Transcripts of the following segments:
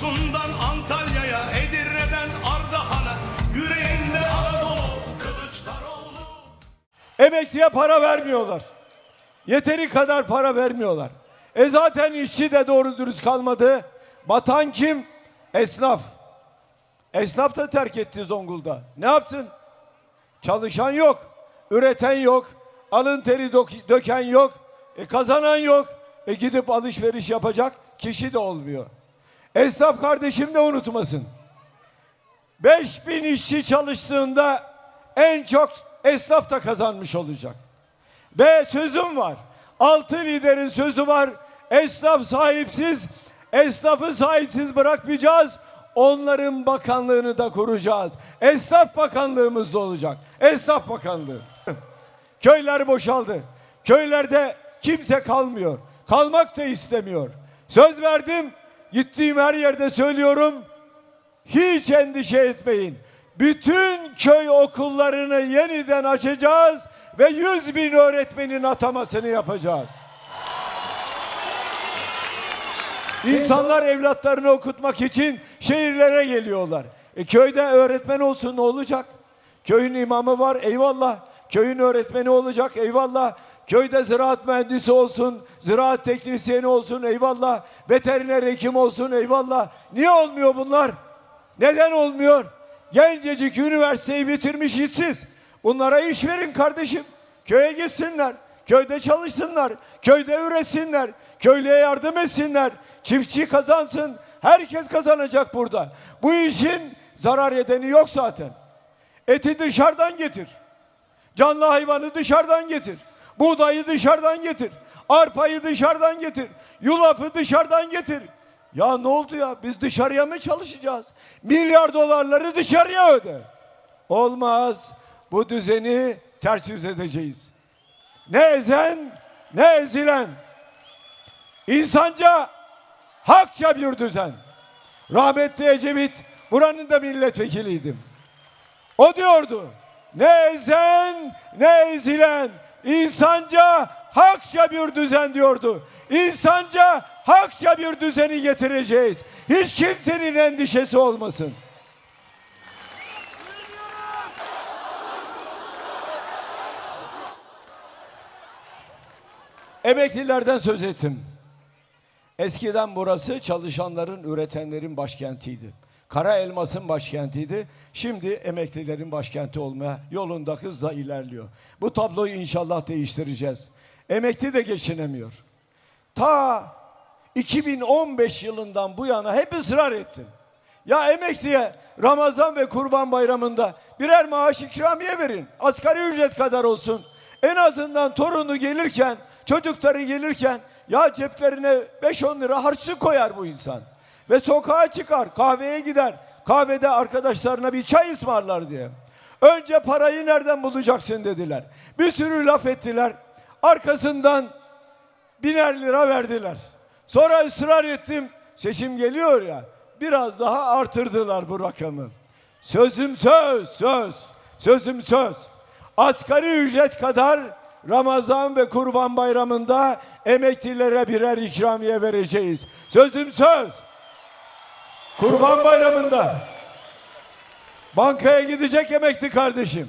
Samsun'dan Antalya'ya, Edirne'den Ardahan'a, yüreğinde Anadolu, Kılıçdaroğlu. Emekliye para vermiyorlar. Yeteri kadar para vermiyorlar. E zaten işçi de doğru dürüst kalmadı. Batan kim? Esnaf. Esnaf da terk etti Zonguldak'ı. Ne yapsın? Çalışan yok. Üreten yok. Alın teri dök- döken yok. E kazanan yok. E gidip alışveriş yapacak kişi de olmuyor. Esnaf kardeşim de unutmasın. 5000 işçi çalıştığında en çok esnaf da kazanmış olacak. Ve sözüm var. Altı liderin sözü var. Esnaf sahipsiz, esnafı sahipsiz bırakmayacağız. Onların bakanlığını da kuracağız. Esnaf bakanlığımız da olacak. Esnaf bakanlığı. Köyler boşaldı. Köylerde kimse kalmıyor. Kalmak da istemiyor. Söz verdim. Gittiğim her yerde söylüyorum. Hiç endişe etmeyin. Bütün köy okullarını yeniden açacağız ve 100 bin öğretmenin atamasını yapacağız. İnsanlar evlatlarını okutmak için şehirlere geliyorlar. E köyde öğretmen olsun ne olacak? Köyün imamı var eyvallah. Köyün öğretmeni olacak eyvallah. Köyde ziraat mühendisi olsun, ziraat teknisyeni olsun eyvallah. Veteriner hekim olsun eyvallah. Niye olmuyor bunlar? Neden olmuyor? Gencecik üniversiteyi bitirmiş işsiz. Bunlara iş verin kardeşim. Köye gitsinler. Köyde çalışsınlar. Köyde üretsinler. Köylüye yardım etsinler. Çiftçi kazansın. Herkes kazanacak burada. Bu işin zarar edeni yok zaten. Eti dışarıdan getir. Canlı hayvanı dışarıdan getir. Buğdayı dışarıdan getir. Arpayı dışarıdan getir. Yulafı dışarıdan getir. Ya ne oldu ya? Biz dışarıya mı çalışacağız? Milyar dolarları dışarıya öde. Olmaz. Bu düzeni ters yüz edeceğiz. Ne ezen ne ezilen. İnsanca hakça bir düzen. Rahmetli Ecevit buranın da milletvekiliydim. O diyordu. Ne ezen ne ezilen insanca hakça bir düzen diyordu. İnsanca hakça bir düzeni getireceğiz. Hiç kimsenin endişesi olmasın. Emeklilerden söz ettim. Eskiden burası çalışanların, üretenlerin başkentiydi. Kara elmasın başkentiydi. Şimdi emeklilerin başkenti olmaya yolunda hızla ilerliyor. Bu tabloyu inşallah değiştireceğiz. Emekli de geçinemiyor. Ta 2015 yılından bu yana hep ısrar ettim. Ya emekliye Ramazan ve Kurban Bayramı'nda birer maaş ikramiye verin. Asgari ücret kadar olsun. En azından torunu gelirken, çocukları gelirken ya ceplerine 5-10 lira harçlık koyar bu insan. Ve sokağa çıkar, kahveye gider. Kahvede arkadaşlarına bir çay ısmarlar diye. Önce parayı nereden bulacaksın dediler. Bir sürü laf ettiler. Arkasından biner lira verdiler. Sonra ısrar ettim. Seçim geliyor ya. Biraz daha artırdılar bu rakamı. Sözüm söz, söz. Sözüm söz. Asgari ücret kadar Ramazan ve Kurban Bayramı'nda emeklilere birer ikramiye vereceğiz. Sözüm söz. Kurban Bayramı'nda bankaya gidecek emekli kardeşim.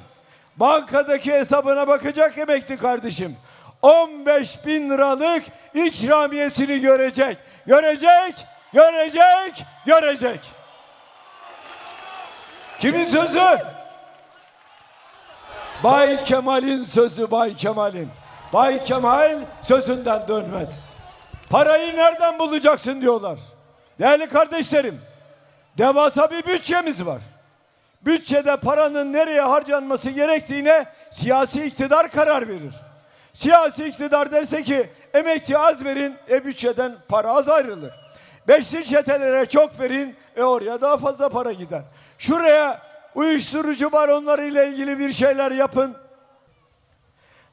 Bankadaki hesabına bakacak emekli kardeşim. 15 bin liralık ikramiyesini görecek. Görecek, görecek, görecek. Kimin sözü? Bay Kemal'in sözü Bay Kemal'in. Bay Kemal sözünden dönmez. Parayı nereden bulacaksın diyorlar. Değerli kardeşlerim, devasa bir bütçemiz var. Bütçede paranın nereye harcanması gerektiğine siyasi iktidar karar verir. Siyasi iktidar derse ki emekçi az verin, e bütçeden para az ayrılır. Beşli çetelere çok verin, e oraya daha fazla para gider. Şuraya uyuşturucu baronları ile ilgili bir şeyler yapın.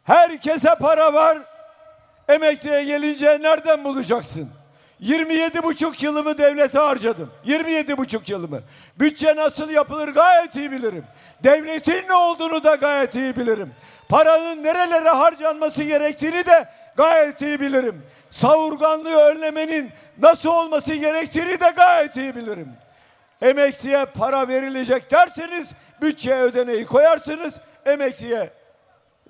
Herkese para var. Emekliye gelince nereden bulacaksın? 27 buçuk yılımı devlete harcadım. 27 buçuk yılımı. Bütçe nasıl yapılır gayet iyi bilirim. Devletin ne olduğunu da gayet iyi bilirim. Paranın nerelere harcanması gerektiğini de gayet iyi bilirim. savurganlığı önlemenin nasıl olması gerektiğini de gayet iyi bilirim. Emekliye para verilecek derseniz bütçeye ödeneği koyarsınız. Emekliye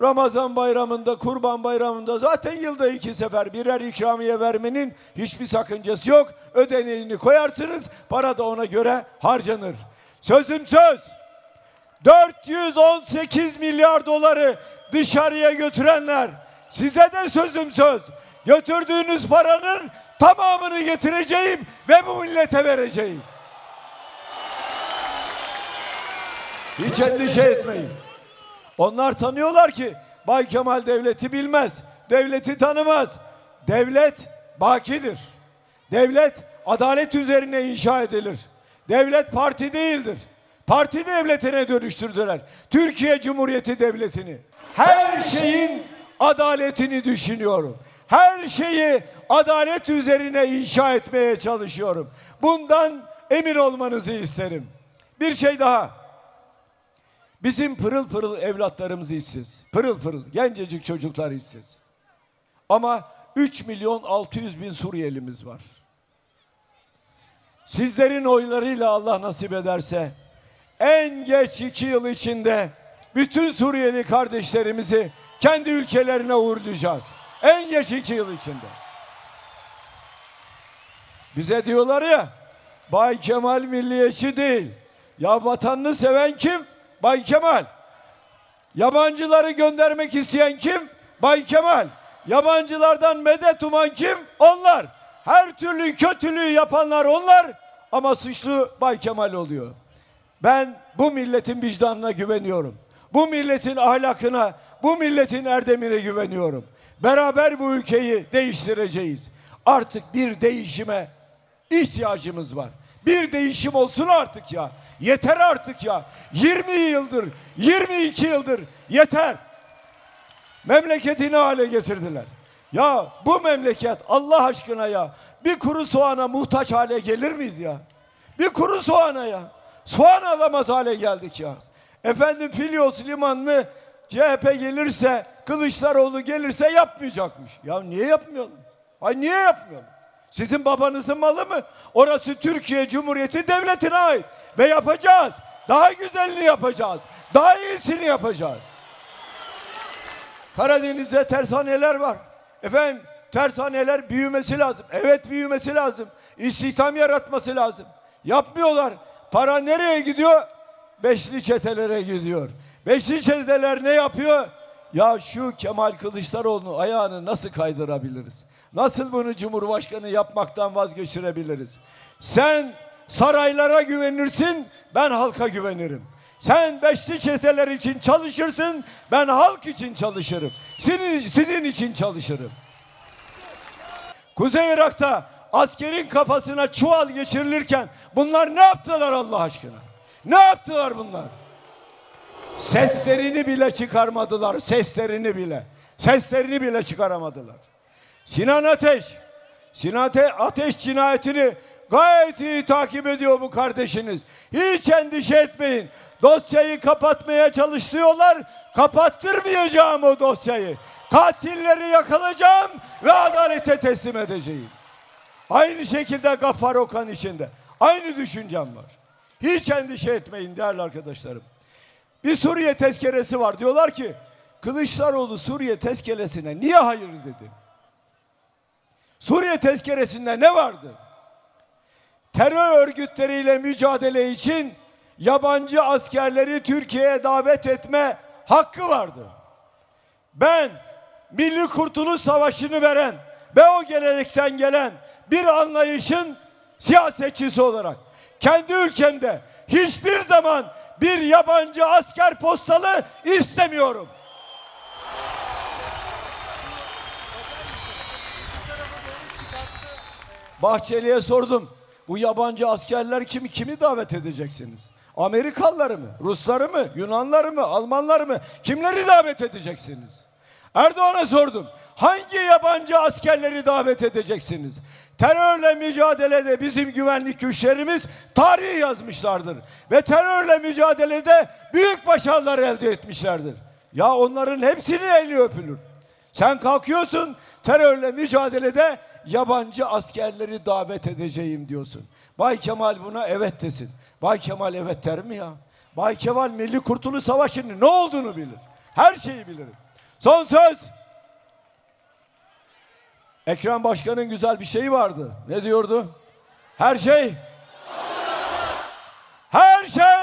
Ramazan bayramında, kurban bayramında zaten yılda iki sefer birer ikramiye vermenin hiçbir sakıncası yok. Ödeneğini koyarsınız, para da ona göre harcanır. Sözüm söz. 418 milyar doları dışarıya götürenler, size de sözüm söz. Götürdüğünüz paranın tamamını getireceğim ve bu millete vereceğim. Hiç endişe etmeyin. Onlar tanıyorlar ki Bay Kemal devleti bilmez. Devleti tanımaz. Devlet bakidir. Devlet adalet üzerine inşa edilir. Devlet parti değildir. Parti devletine dönüştürdüler. Türkiye Cumhuriyeti Devleti'ni. Her şeyin adaletini düşünüyorum. Her şeyi adalet üzerine inşa etmeye çalışıyorum. Bundan emin olmanızı isterim. Bir şey daha. Bizim pırıl pırıl evlatlarımız işsiz. Pırıl pırıl gencecik çocuklar işsiz. Ama 3 milyon 600 bin Suriyelimiz var. Sizlerin oylarıyla Allah nasip ederse en geç iki yıl içinde bütün Suriyeli kardeşlerimizi kendi ülkelerine uğurlayacağız. En geç iki yıl içinde. Bize diyorlar ya Bay Kemal milliyetçi değil. Ya vatanını seven kim? Bay Kemal. Yabancıları göndermek isteyen kim? Bay Kemal. Yabancılardan medet uman kim? Onlar. Her türlü kötülüğü yapanlar onlar ama suçlu Bay Kemal oluyor. Ben bu milletin vicdanına güveniyorum. Bu milletin ahlakına, bu milletin erdemine güveniyorum. Beraber bu ülkeyi değiştireceğiz. Artık bir değişime ihtiyacımız var. Bir değişim olsun artık ya. Yeter artık ya. 20 yıldır, 22 yıldır yeter. Memleketini hale getirdiler. Ya bu memleket Allah aşkına ya bir kuru soğana muhtaç hale gelir miydi ya? Bir kuru soğana ya. Soğan alamaz hale geldik ya. Efendim Filyos limanını CHP gelirse, Kılıçdaroğlu gelirse yapmayacakmış. Ya niye yapmayalım? Ay niye yapmayalım? Sizin babanızın malı mı? Orası Türkiye Cumhuriyeti Devleti'ne ait. Ve yapacağız. Daha güzelini yapacağız. Daha iyisini yapacağız. Karadeniz'de tersaneler var. Efendim tersaneler büyümesi lazım. Evet büyümesi lazım. İstihdam yaratması lazım. Yapmıyorlar. Para nereye gidiyor? Beşli çetelere gidiyor. Beşli çeteler ne yapıyor? Ya şu Kemal Kılıçdaroğlu'nun ayağını nasıl kaydırabiliriz? Nasıl bunu Cumhurbaşkanı yapmaktan vazgeçirebiliriz? Sen saraylara güvenirsin, ben halka güvenirim. Sen beşli çeteler için çalışırsın, ben halk için çalışırım. Sizin, sizin için çalışırım. Kuzey Irak'ta askerin kafasına çuval geçirilirken bunlar ne yaptılar Allah aşkına? Ne yaptılar bunlar? Seslerini bile çıkarmadılar, seslerini bile. Seslerini bile çıkaramadılar. Sinan Ateş, Sinan Ate- Ateş cinayetini gayet iyi takip ediyor bu kardeşiniz. Hiç endişe etmeyin. Dosyayı kapatmaya çalışıyorlar. Kapattırmayacağım o dosyayı. Katilleri yakalayacağım ve adalete teslim edeceğim. Aynı şekilde Gaffar Okan içinde. Aynı düşüncem var. Hiç endişe etmeyin değerli arkadaşlarım. Bir Suriye tezkeresi var. Diyorlar ki Kılıçdaroğlu Suriye tezkeresine niye hayır dedi? Suriye tezkeresinde ne vardı? Terör örgütleriyle mücadele için yabancı askerleri Türkiye'ye davet etme hakkı vardı. Ben Milli Kurtuluş Savaşı'nı veren ve o gelenekten gelen bir anlayışın siyasetçisi olarak kendi ülkemde hiçbir zaman bir yabancı asker postalı istemiyorum. Bahçeli'ye sordum. Bu yabancı askerler kimi kimi davet edeceksiniz? Amerikalıları mı? Rusları mı? Yunanları mı? Almanları mı? Kimleri davet edeceksiniz? Erdoğan'a sordum. Hangi yabancı askerleri davet edeceksiniz? Terörle mücadelede bizim güvenlik güçlerimiz tarihi yazmışlardır. Ve terörle mücadelede büyük başarılar elde etmişlerdir. Ya onların hepsinin eli öpülür. Sen kalkıyorsun terörle mücadelede yabancı askerleri davet edeceğim diyorsun. Bay Kemal buna evet desin. Bay Kemal evet der mi ya? Bay Kemal Milli Kurtuluş Savaşı'nın ne olduğunu bilir. Her şeyi bilir. Son söz. Ekrem Başkan'ın güzel bir şeyi vardı. Ne diyordu? Her şey her şey